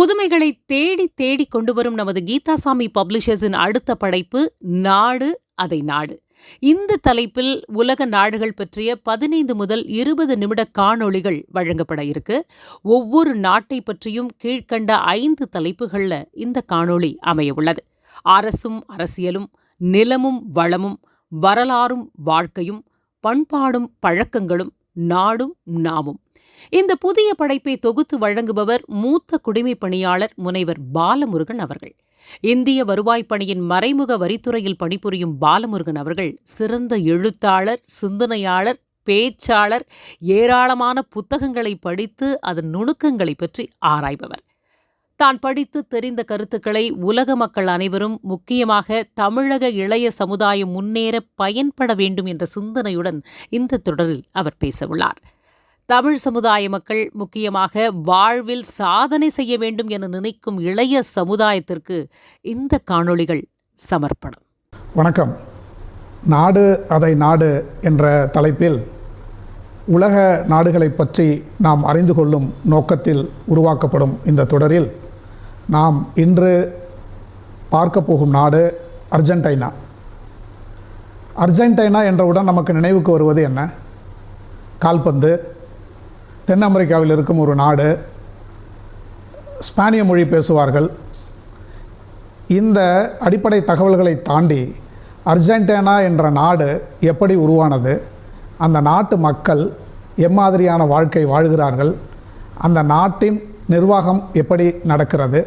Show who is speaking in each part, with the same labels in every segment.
Speaker 1: புதுமைகளை தேடி தேடி கொண்டு வரும் நமது கீதாசாமி பப்ளிஷர்ஸின் அடுத்த படைப்பு நாடு அதை நாடு. இந்த தலைப்பில் உலக நாடுகள் பற்றிய பதினைந்து முதல் இருபது நிமிட காணொளிகள் வழங்கப்பட இருக்கு. ஒவ்வொரு நாட்டை பற்றியும் கீழ்க்கண்ட ஐந்து தலைப்புகள்ல இந்த காணொளி அமையவுள்ளது அரசும் அரசியலும் நிலமும் வளமும் வரலாறும் வாழ்க்கையும் பண்பாடும் பழக்கங்களும் நாடும் நாமும். இந்த புதிய படைப்பை தொகுத்து வழங்குபவர் மூத்த குடிமைப் பணியாளர் முனைவர் பாலமுருகன் அவர்கள். இந்திய வருவாய்ப் பணியின் மறைமுக வரித்துறையில் பணிபுரியும் பாலமுருகன் அவர்கள் சிறந்த எழுத்தாளர் சிந்தனையாளர் பேச்சாளர் ஏராளமான புத்தகங்களை படித்து அதன் நுணுக்கங்களை பற்றி ஆராய்பவர். தான் படித்து தெரிந்த கருத்துக்களை உலக மக்கள் அனைவரும் முக்கியமாக தமிழக இளைய சமுதாயம் முன்னேற பயன்பட வேண்டும் என்ற சிந்தனையுடன் இந்த தொடரில் அவர் பேசவுள்ளார். தமிழ் சமுதாய மக்கள் முக்கியமாக வாழ்வில் சாதனை செய்ய வேண்டும் என நினைக்கும் இளைய சமுதாயத்திற்கு இந்த காணொளிகள் சமர்ப்பணம்.
Speaker 2: வணக்கம். நாடு அதை நாடு என்ற தலைப்பில் உலக நாடுகளைப் பற்றி நாம் அறிந்து கொள்ளும் நோக்கத்தில் உருவாக்கப்படும் இந்த தொடரில் நாம் இன்று பார்க்க போகும் நாடு அர்ஜென்டைனா. அர்ஜென்டைனா என்றவுடன் நமக்கு நினைவுக்கு வருவது என்ன? கால்பந்து தென் அமெரிக்காவில் இருக்கும் ஒரு நாடு ஸ்பானிய மொழி பேசுவார்கள். இந்த அடிப்படை தகவல்களை தாண்டி அர்ஜென்டினா என்ற நாடு எப்படி உருவானது அந்த நாட்டு மக்கள் எம்மாதிரியான வாழ்க்கை வாழ்கிறார்கள் அந்த நாட்டின் நிர்வாகம் எப்படி நடக்கிறது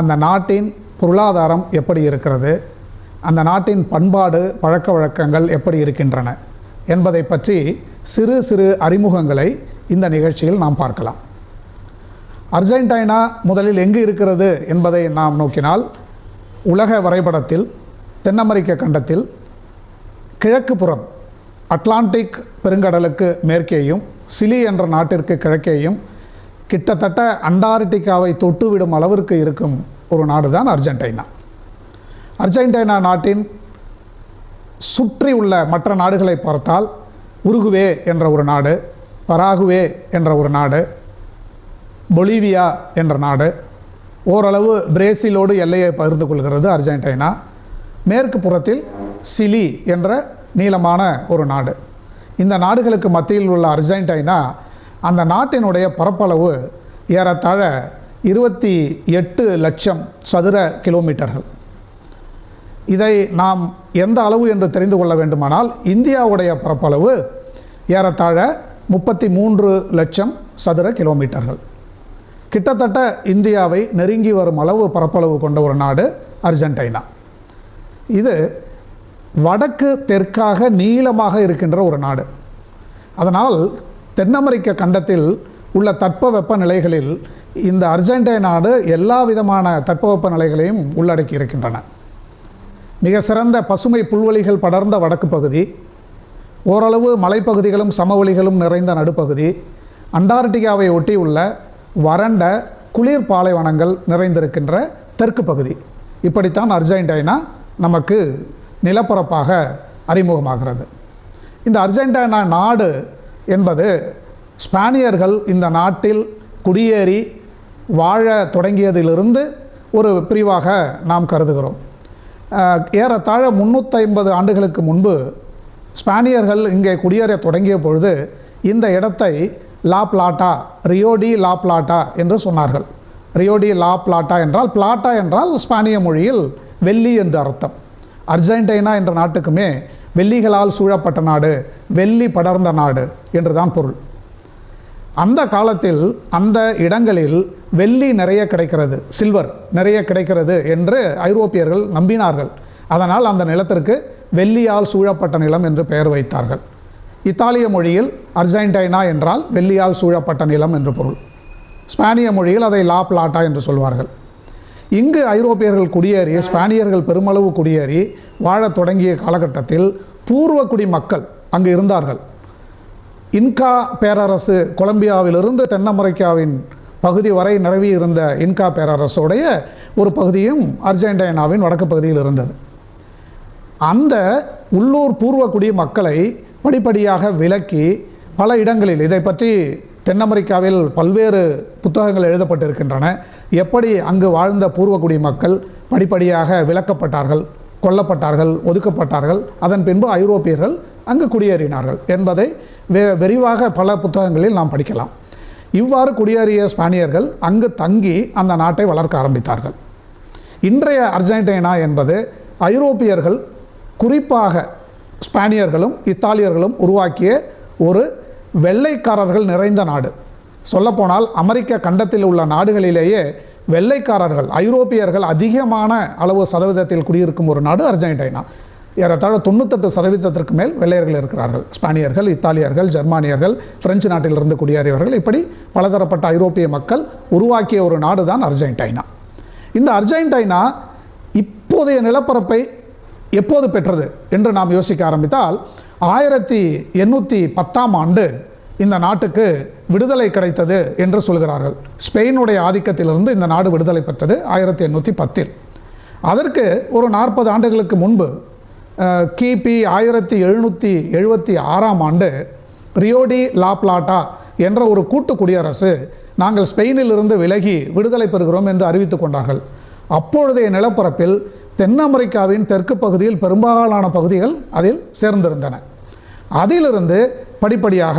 Speaker 2: அந்த நாட்டின் பொருளாதாரம் எப்படி இருக்கிறது அந்த நாட்டின் பண்பாடு பழக்க வழக்கங்கள் எப்படி இருக்கின்றன என்பதை பற்றி சிறு சிறு அறிமுகங்களை இந்த நிகழ்ச்சியில் நாம் பார்க்கலாம். அர்ஜென்டைனா முதலில் எங்கு இருக்கிறது என்பதை நாம் நோக்கினால் உலக வரைபடத்தில் தென் அமெரிக்க கண்டத்தில் கிழக்கு புறம் அட்லாண்டிக் பெருங்கடலுக்கு மேற்கேயும் சிலி என்ற நாட்டிற்கு கிழக்கேயும் கிட்டத்தட்ட அண்டார்டிகாவை தொட்டுவிடும் அளவிற்கு இருக்கும் ஒரு நாடு தான் அர்ஜென்டைனா. அர்ஜென்டைனா நாட்டின் சுற்றி உள்ள மற்ற நாடுகளை பார்த்தால் உருகுவே என்ற ஒரு நாடு பராகுவே என்ற ஒரு நாடு பொலிவியா என்ற நாடு ஓரளவு பிரேசிலோடு எல்லையை பகிர்ந்து கொள்கிறது அர்ஜென்டினா மேற்கு புறத்தில் சிலி என்ற நீளமான ஒரு நாடு. இந்த நாடுகளுக்கு மத்தியில் உள்ள அர்ஜென்டினா அந்த நாட்டினுடைய பரப்பளவு ஏறத்தாழ இருபத்தி எட்டு லட்சம் சதுர கிலோமீட்டர்கள். இதை நாம் எந்த அளவு என்று தெரிந்து கொள்ள வேண்டுமானால் இந்தியாவுடைய பரப்பளவு ஏறத்தாழ முப்பத்தி மூன்று லட்சம் சதுர கிலோமீட்டர்கள். கிட்டத்தட்ட இந்தியாவை நெருங்கி வரும் அளவு பரப்பளவு கொண்ட ஒரு நாடு அர்ஜென்டைனா. இது வடக்கு தெற்காக நீளமாக இருக்கின்ற ஒரு நாடு. அதனால் தென் அமெரிக்க கண்டத்தில் உள்ள தட்பவெப்ப நிலைகளில் இந்த அர்ஜென்டை நாடு எல்லா விதமான தட்பவெப்ப நிலைகளையும் உள்ளடக்கி இருக்கின்றன. மிக சிறந்த பசுமை புல்வெளிகள் படர்ந்த வடக்கு பகுதி ஓரளவு மலைப்பகுதிகளும் சமவெளிகளும் நிறைந்த நடுப்பகுதி. அண்டார்டிகாவை ஒட்டி உள்ள வறண்ட குளிர் பாலைவனங்கள் நிறைந்திருக்கின்ற தெற்கு பகுதி. இப்படித்தான் அர்ஜென்டைனா நமக்கு நிலப்பரப்பாக அறிமுகமாகிறது. இந்த அர்ஜென்டைனா நாடு என்பது ஸ்பானியர்கள் இந்த நாட்டில் குடியேறி வாழ தொடங்கியதிலிருந்து ஒரு பிரிவாக நாம் கருதுகிறோம். ஏறத்தாழ முந்நூற்றி ஆண்டுகளுக்கு முன்பு ஸ்பானியர்கள் இங்கே குடியேற தொடங்கிய பொழுது இந்த இடத்தை லா பிளாட்டா ரியோடி லா பிளாட்டா என்று சொன்னார்கள். ரியோடி லா பிளாட்டா என்றால் பிளாட்டா என்றால் ஸ்பானிய மொழியில் வெள்ளி என்று அர்த்தம். அர்ஜென்டினா என்ற நாட்டுக்குமே வெள்ளிகளால் சூழப்பட்ட நாடு வெள்ளி படர்ந்த நாடு என்று தான் பொருள். அந்த காலத்தில் அந்த இடங்களில் வெள்ளி நிறைய கிடைக்கிறது சில்வர் நிறைய கிடைக்கிறது என்று ஐரோப்பியர்கள் நம்பினார்கள். அதனால் அந்த நிலத்திற்கு வெள்ளியால் சூழப்பட்ட நிலம் என்று பெயர் வைத்தார்கள். இத்தாலிய மொழியில் அர்ஜென்டைனா என்றால் வெள்ளியால் சூழப்பட்ட நிலம் என்று பொருள். ஸ்பானிய மொழியில் அதை லா பிளாட்டா என்று சொல்வார்கள். இங்கு ஐரோப்பியர்கள் குடியேறி ஸ்பானியர்கள் பெருமளவு குடியேறி வாழத் தொடங்கிய காலகட்டத்தில் பூர்வக்குடி மக்கள் அங்கு இருந்தார்கள். இன்கா பேரரசு கொலம்பியாவிலிருந்து தென் அமெரிக்காவின் பகுதி வரை நிறவி இருந்த இன்கா பேரரசுடைய ஒரு பகுதியும் அர்ஜென்டினாவின் வடக்கு பகுதியில் இருந்தது. அந்த உள்ளூர் பூர்வக்குடி மக்களை படிப்படியாக விலக்கி பல இடங்களில் இதை பற்றி தென் அமெரிக்காவில் பல்வேறு புத்தகங்கள் எழுதப்பட்டிருக்கின்றன. எப்படி அங்கு வாழ்ந்த பூர்வக்குடி மக்கள் படிப்படியாக விலக்கப்பட்டார்கள் கொல்லப்பட்டார்கள் ஒதுக்கப்பட்டார்கள் அதன் பின்பு ஐரோப்பியர்கள் அங்கு குடியேறினார்கள் என்பதை வெ விரிவாக பல புத்தகங்களில் நாம் படிக்கலாம். இவ்வாறு குடியேறிய ஸ்பானியர்கள் அங்கு தங்கி அந்த நாட்டை வளர்க்க ஆரம்பித்தார்கள். இன்றைய அர்ஜென்டினா என்பது ஐரோப்பியர்கள் குறிப்பாக ஸ்பானியர்களும் இத்தாலியர்களும் உருவாக்கிய ஒரு வெள்ளைக்காரர்கள் நிறைந்த நாடு. சொல்லப்போனால் அமெரிக்க கண்டத்தில் உள்ள நாடுகளிலேயே வெள்ளைக்காரர்கள் ஐரோப்பியர்கள் அதிகமான அளவு சதவீதத்தில் குடியிருக்கும் ஒரு நாடு அர்ஜென்டினா. ஏறத்தாழ தொண்ணூத்தெட்டு சதவீதத்திற்கு மேல் வெள்ளையர்கள் இருக்கிறார்கள். ஸ்பானியர்கள் இத்தாலியர்கள் ஜெர்மானியர்கள் பிரெஞ்சு நாட்டிலிருந்து குடியேறியவர்கள் இப்படி பலதரப்பட்ட ஐரோப்பிய மக்கள் உருவாக்கிய ஒரு நாடு தான் அர்ஜென்டினா. இந்த அர்ஜென்டினா இப்போதைய நிலப்பரப்பை எப்போது பெற்றது என்று நாம் யோசிக்க ஆரம்பித்தால் ஆயிரத்தி எண்ணூற்றி பத்தாம் ஆண்டு இந்த நாட்டுக்கு விடுதலை கிடைத்தது என்று சொல்கிறார்கள். ஸ்பெயினுடைய ஆதிக்கத்திலிருந்து இந்த நாடு விடுதலை பெற்றது ஆயிரத்தி எண்ணூற்றி பத்தில். அதற்கு ஒரு நாற்பது ஆண்டுகளுக்கு முன்பு கிபி ஆயிரத்தி எழுநூற்றி எழுபத்தி ஆறாம் ஆண்டு ரியோடி லாப்லாட்டா என்ற ஒரு கூட்டு குடியரசு நாங்கள் ஸ்பெயினிலிருந்து விலகி விடுதலை பெறுகிறோம் என்று அறிவித்துக் கொண்டார்கள். அப்பொழுதைய நிலப்பரப்பில் தென் அமெரிக்காவின் தெற்கு பகுதியில் பெரும்பாலான பகுதிகள் அதில் சேர்ந்திருந்தன. அதிலிருந்து படிப்படியாக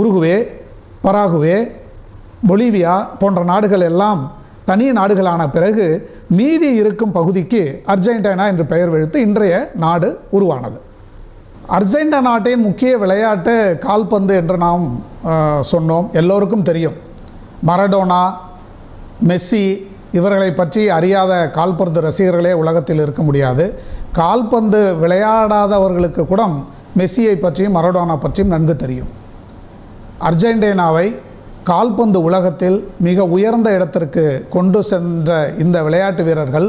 Speaker 2: உருகுவே பராகுவே பொலிவியா போன்ற நாடுகள் எல்லாம் தனி நாடுகளான பிறகு மீதி இருக்கும் பகுதிக்கு அர்ஜென்டினா என்று பெயர் வெழுத்து இன்றைய நாடு உருவானது. அர்ஜென்டினா நாட்டின் முக்கிய விளையாட்டு கால்பந்து என்று நாம் சொன்னோம். எல்லோருக்கும் தெரியும். மரடோனா மெஸ்ஸி இவர்களை பற்றி அறியாத கால்பந்து ரசிகர்களே உலகத்தில் இருக்க முடியாது. கால்பந்து விளையாடாதவர்களுக்கு கூட மெஸ்ஸியை பற்றியும் மரடோனா பற்றியும் நன்கு தெரியும். அர்ஜென்டினாவை கால்பந்து உலகத்தில் மிக உயர்ந்த இடத்திற்கு கொண்டு சென்ற இந்த விளையாட்டு வீரர்கள்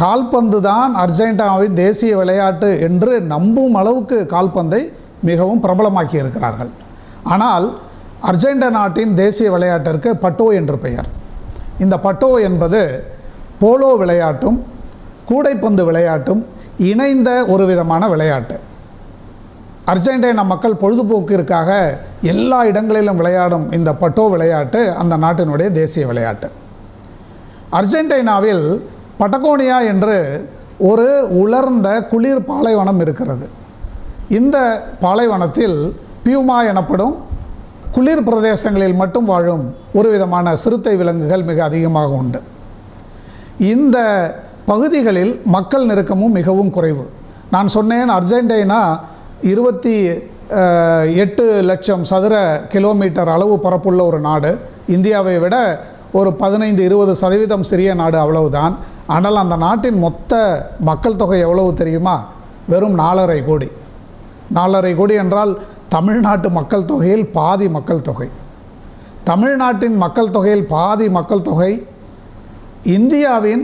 Speaker 2: கால்பந்து தான் அர்ஜென்டினாவின் தேசிய விளையாட்டு என்று நம்பும் அளவுக்கு கால்பந்தை மிகவும் பிரபலமாக்கி இருக்கிறார்கள் ஆனால் அர்ஜென்டினா நாட்டின் தேசிய விளையாட்டிற்கு பட்டோ என்று பெயர். இந்த பட்டோ என்பது போலோ விளையாட்டும் கூடைப்பந்து விளையாட்டும் இணைந்த ஒரு விதமான விளையாட்டு. அர்ஜென்டினா மக்கள் பொழுதுபோக்கிற்காக எல்லா இடங்களிலும் விளையாடும் இந்த பட்டோ விளையாட்டு அந்த நாட்டினுடைய தேசிய விளையாட்டு. அர்ஜென்டினாவில் பட்டகோனியா என்று ஒரு உலர்ந்த குளிர் பாலைவனம் இருக்கிறது. இந்த பாலைவனத்தில் பியூமா எனப்படும் குளிர் பிரதேசங்களில் மட்டும் வாழும் ஒரு விதமான சிறுத்தை விலங்குகள் மிக அதிகமாக உண்டு. இந்த பகுதிகளில் மக்கள் நெருக்கமும் மிகவும் குறைவு. நான் சொன்னேன் அர்ஜென்டினா இருபத்தி எட்டு லட்சம் சதுர கிலோமீட்டர் அளவு பரப்புள்ள ஒரு நாடு. இந்தியாவை விட ஒரு பதினைந்து இருபது சதவீதம் சிறிய நாடு அவ்வளவுதான். ஆனால் அந்த நாட்டின் மொத்த மக்கள் தொகை எவ்வளவு தெரியுமா? வெறும் நாலரை கோடி. நாலரை கோடி என்றால் தமிழ்நாட்டு மக்கள் தொகையில் பாதி மக்கள் தொகை. தமிழ்நாட்டின் மக்கள் தொகையில் பாதி மக்கள் தொகை இந்தியாவின்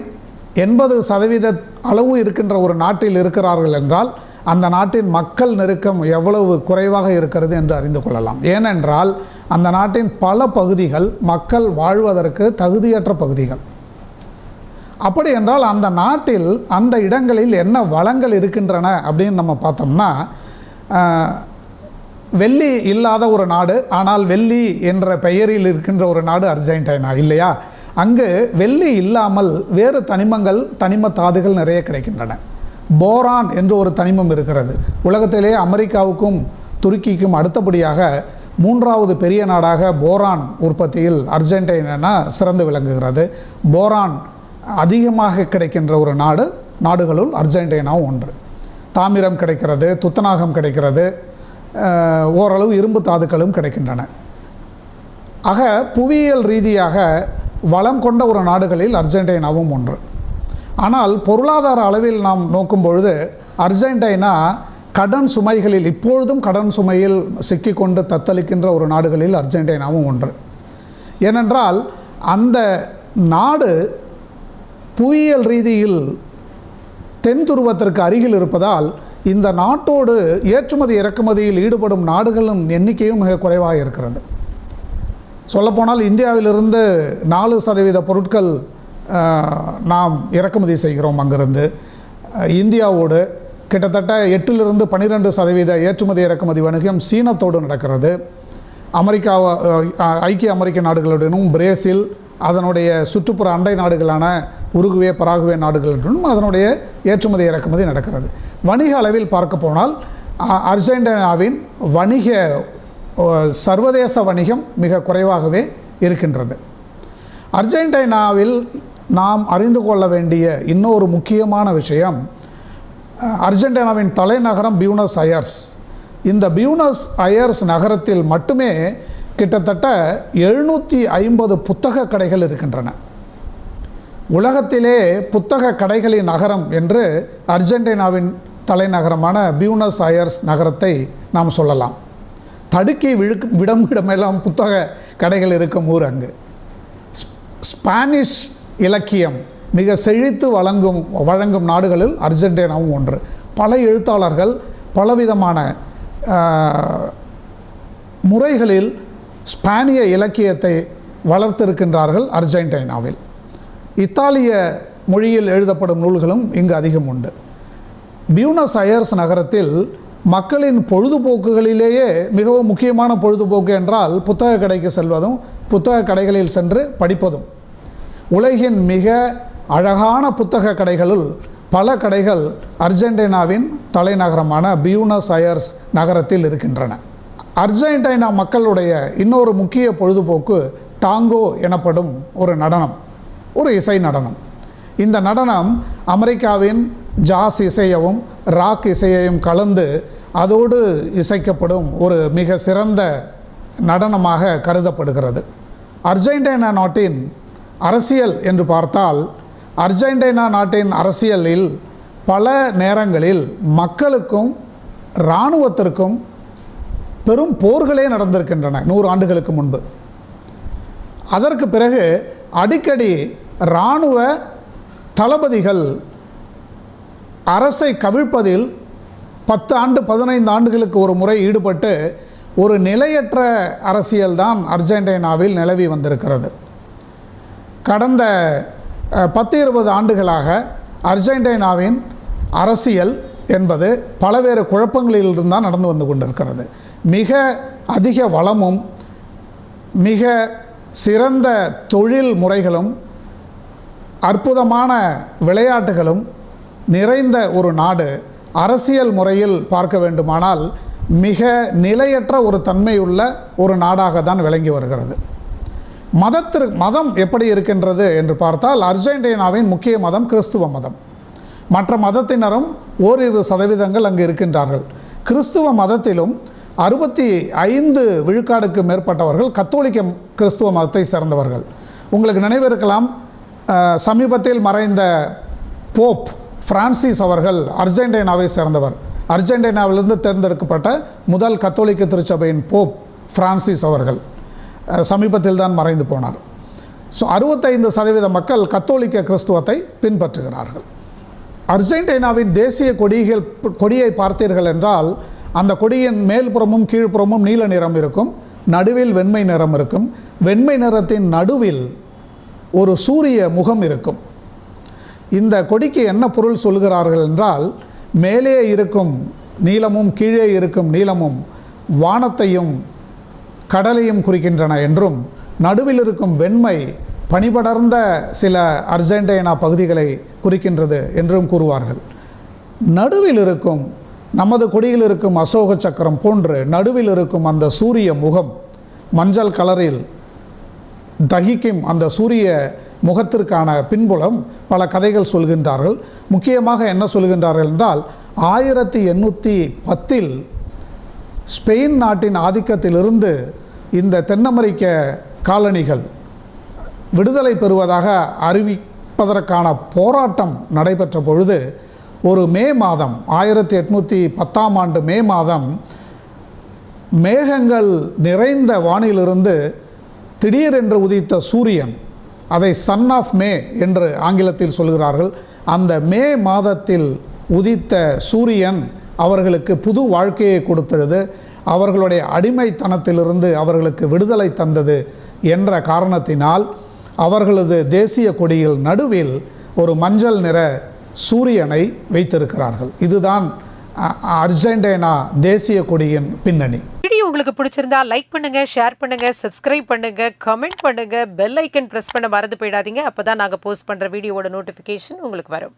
Speaker 2: எண்பது சதவீத அளவு இருக்கின்ற ஒரு நாட்டில் இருக்கிறார்கள் என்றால் அந்த நாட்டின் மக்கள் நெருக்கம் எவ்வளவு குறைவாக இருக்கிறது என்று அறிந்து கொள்ளலாம். ஏனென்றால் அந்த நாட்டின் பல பகுதிகள் மக்கள் வாழ்வதற்கு தகுதியற்ற பகுதிகள். அப்படி என்றால் அந்த நாட்டில் அந்த இடங்களில் என்ன வளங்கள் இருக்கின்றன அப்படின்னு நம்ம பார்த்தோம்னா வெள்ளி இல்லாத ஒரு நாடு ஆனால் வெள்ளி என்ற பெயரில் இருக்கின்ற ஒரு நாடு அர்ஜென்டினா இல்லையா? அங்கு வெள்ளி இல்லாமல் வேறு தனிமங்கள் தனிம தாதுகள் நிறைய கிடைக்கின்றன. போரான் என்று ஒரு தனிமம் இருக்கிறது. உலகத்திலே அமெரிக்காவுக்கும் துருக்கிக்கும் அடுத்தபடியாக மூன்றாவது பெரிய நாடாக போரான் உற்பத்தியில் அர்ஜென்டினா சிறந்து விளங்குகிறது. போரான் அதிகமாக கிடைக்கின்ற ஒரு நாடு நாடுகளுள் அர்ஜென்டினாவும் ஒன்று. தாமிரம் கிடைக்கிறது துத்தநாகம் கிடைக்கிறது ஓரளவு இரும்பு தாதுக்களும் கிடைக்கின்றன. ஆக புவியியல் ரீதியாக வளம் கொண்ட ஒரு நாடுகளில் அர்ஜென்டினாவும் ஒன்று. ஆனால் பொருளாதார அளவில் நாம் நோக்கும் பொழுது அர்ஜென்டினா கடன் சுமைகளில் இப்பொழுதும் கடன் சுமையில் சிக்கிக்கொண்டு தத்தளிக்கின்ற ஒரு நாடுகளில் அர்ஜென்டினாவும் ஒன்று. ஏனென்றால் அந்த நாடு புவியியல் ரீதியில் தென் துருவத்திற்கு அருகில் இருப்பதால் இந்த நாட்டோடு ஏற்றுமதி இறக்குமதியில் ஈடுபடும் நாடுகளும் எண்ணிக்கையும் மிக குறைவாக இருக்கிறது. சொல்லப்போனால் இந்தியாவிலிருந்து நாலு சதவீத பொருட்கள் நாம் இறக்குமதி செய்கிறோம் அங்கிருந்து. இந்தியாவோடு கிட்டத்தட்ட எட்டிலிருந்து பன்னிரெண்டு சதவீத ஏற்றுமதி இறக்குமதி வணிகம் சீனத்தோடு நடக்கிறது. அமெரிக்கா ஐக்கிய அமெரிக்க நாடுகளுடனும் பிரேசில் அதனுடைய சுற்றுப்புற அண்டை நாடுகளான உருகுவே பராகுவே நாடுகளுடனும் அதனுடைய ஏற்றுமதி இறக்குமதி நடக்கிறது. வணிக அளவில் பார்க்க போனால் அர்ஜென்டினாவின் வணிக சர்வதேச வணிகம் மிக குறைவாகவே இருக்கின்றது. அர்ஜென்டினாவில் நாம் அறிந்து கொள்ள வேண்டிய இன்னொரு முக்கியமான விஷயம் அர்ஜென்டினாவின் தலைநகரம் பியூனஸ் அயர்ஸ். இந்த பியூனஸ் அயர்ஸ் நகரத்தில் மட்டுமே கிட்டத்தட்ட எழுநூற்றி ஐம்பது புத்தக கடைகள் இருக்கின்றன. உலகத்திலே புத்தக கடைகளின் நகரம் என்று அர்ஜென்டினாவின் தலைநகரமான பியூனஸ் அயர்ஸ் நகரத்தை நாம் சொல்லலாம். தடுக்கி விழுக்கும் விடம் இடமெல்லாம் புத்தக கடைகள் இருக்கும் ஊர் அங்கு. ஸ்பானிஷ் இலக்கியம் மிக செழித்து வழங்கும் வழங்கும் நாடுகளில் அர்ஜென்டினாவும் ஒன்று. பல எழுத்தாளர்கள் பலவிதமான முறைகளில் ஸ்பானிய இலக்கியத்தை வளர்த்திருக்கின்றார்கள் அர்ஜென்டினாவில். இத்தாலிய மொழியில் எழுதப்படும் நூல்களும் இங்கு அதிகம் உண்டு. பியூனஸ் அயர்ஸ் நகரத்தில் மக்களின் பொழுதுபோக்குகளிலேயே மிகவும் முக்கியமான பொழுதுபோக்கு என்றால் புத்தக கடைக்கு செல்வதும் புத்தக கடைகளில் சென்று படிப்பதும். உலகின் மிக அழகான புத்தக கடைகளுள் பல கடைகள் அர்ஜென்டினாவின் தலைநகரமான பியூனஸ் அயர்ஸ் நகரத்தில் இருக்கின்றன. அர்ஜென்டினா மக்களுடைய இன்னொரு முக்கிய பொழுதுபோக்கு டாங்கோ எனப்படும் ஒரு நடனம் ஒரு இசை நடனம். இந்த நடனம் அமெரிக்காவின் ஜாஸ் இசையவும் ராக் இசையையும் கலந்து அதோடு இசைக்கப்படும் ஒரு மிக சிறந்த நடனமாக கருதப்படுகிறது. அர்ஜென்டினா நாட்டின் அரசியல் என்று பார்த்தால் அர்ஜென்டினா நாட்டின் அரசியலில் பல நேரங்களில் மக்களுக்கும் இராணுவத்திற்கும் பெரும் போர்களே நடந்திருக்கின்றன நூறு ஆண்டுகளுக்கு முன்பு. அதற்கு பிறகு அடிக்கடி இராணுவ தளபதிகள் அரசை கவிழ்ப்பதில் பத்து ஆண்டு பதினைந்து ஆண்டுகளுக்கு ஒரு முறை ஈடுபட்டு ஒரு நிலையற்ற அரசியல்தான் அர்ஜென்டினாவில் நிலவி வந்திருக்கிறது. கடந்த பத்து இருபது ஆண்டுகளாக அர்ஜென்டினாவின் அரசியல் என்பது பலவேறு குழப்பங்களிலிருந்து தான் நடந்து வந்து கொண்டிருக்கிறது. மிக அதிக வளமும் மிக சிறந்த தொழில் முறைகளும் அற்புதமான விளையாட்டுகளும் நிறைந்த ஒரு நாடு அரசியல் முறையில் பார்க்க வேண்டுமானால் மிக நிலையற்ற ஒரு தன்மையுள்ள ஒரு நாடாக தான் விளங்கி வருகிறது. மதத்திற்கு மதம் எப்படி இருக்கின்றது என்று பார்த்தால் அர்ஜென்டினாவின் முக்கிய மதம் கிறிஸ்துவ மதம். மற்ற மதத்தினரும் ஓரிரு சதவீதங்கள் அங்கு இருக்கின்றார்கள். கிறிஸ்துவ மதத்திலும் அறுபத்தி ஐந்து விழுக்காடுக்கு மேற்பட்டவர்கள் கத்தோலிக்க கிறிஸ்துவ மதத்தை சேர்ந்தவர்கள். உங்களுக்கு நினைவிருக்கலாம் சமீபத்தில் மறைந்த போப் பிரான்சிஸ் அவர்கள் அர்ஜென்டினாவை சேர்ந்தவர். அர்ஜென்டினாவிலிருந்து தேர்ந்தெடுக்கப்பட்ட முதல் கத்தோலிக்க திருச்சபையின் போப் பிரான்சிஸ் அவர்கள் சமீபத்தில் தான் மறைந்து போனார். ஸோ அறுபத்தைந்து சதவீத மக்கள் கத்தோலிக்க கிறிஸ்துவத்தை பின்பற்றுகிறார்கள். அர்ஜென்டினாவின் தேசிய கொடிகள் கொடியை பார்த்தீர்கள் என்றால் அந்த கொடியின் மேல்புறமும் கீழ்ப்புறமும் நீல நிறம் இருக்கும் நடுவில் வெண்மை நிறம் இருக்கும். வெண்மை நிறத்தின் நடுவில் ஒரு சூரிய முகம் இருக்கும். இந்த கொடிக்கு என்ன பொருள் சொல்கிறார்கள் என்றால் மேலே இருக்கும் நீளமும் கீழே இருக்கும் நீளமும் வானத்தையும் கடலையும் குறிக்கின்றன என்றும் நடுவில் இருக்கும் வெண்மை பனிபடர்ந்த சில அர்ஜென்டைனா பகுதிகளை குறிக்கின்றது என்றும் கூறுவார்கள். நடுவில் இருக்கும் நமது கொடியில் இருக்கும் அசோக சக்கரம் போன்று நடுவில் இருக்கும் அந்த சூரிய முகம் மஞ்சள் கலரில் தகிக்கும் அந்த சூரிய முகத்திற்கான பின்புலம் பல கதைகள் சொல்கின்றார்கள். முக்கியமாக என்ன சொல்கின்றார்கள் என்றால் ஆயிரத்தி எண்ணூற்றி பத்தில் ஸ்பெயின் நாட்டின் ஆதிக்கத்திலிருந்து இந்த தென் அமெரிக்க காலனிகள் விடுதலை பெறுவதாக அறிவிப்பதற்கான போராட்டம் நடைபெற்ற பொழுது ஒரு மே மாதம் ஆயிரத்தி எட்நூற்றி பத்தாம் ஆண்டு மே மாதம் மேகங்கள் நிறைந்த வானிலிருந்து திடீரென்று உதித்த சூரியன் அதை சன் ஆஃப் மே என்று ஆங்கிலத்தில் சொல்கிறார்கள். அந்த மே மாதத்தில் உதித்த சூரியன் அவர்களுக்கு புது வாழ்க்கையை கொடுத்தது அவர்களுடைய அடிமைத்தனத்திலிருந்து அவர்களுக்கு விடுதலை தந்தது என்ற காரணத்தினால் அவர்களது தேசிய கொடியில் நடுவில் ஒரு மஞ்சள் நிற சூரியனை வைத்திருக்கிறார்கள். இதுதான் அர்ஜென்டினா தேசிய கொடியின் பின்னணி.
Speaker 3: வீடியோ உங்களுக்கு பிடிச்சிருந்தா லைக் பண்ணுங்க ஷேர் பண்ணுங்க சப்ஸ்கிரைப் பண்ணுங்க கமெண்ட் பண்ணுங்க பெல் ஐக்கன் பிரஸ் பண்ண மறந்து போயிடாதீங்க. அப்பதான் நாங்க போஸ்ட் பண்ற வீடியோவோட நோட்டிஃபிகேஷன் உங்களுக்கு வரும்.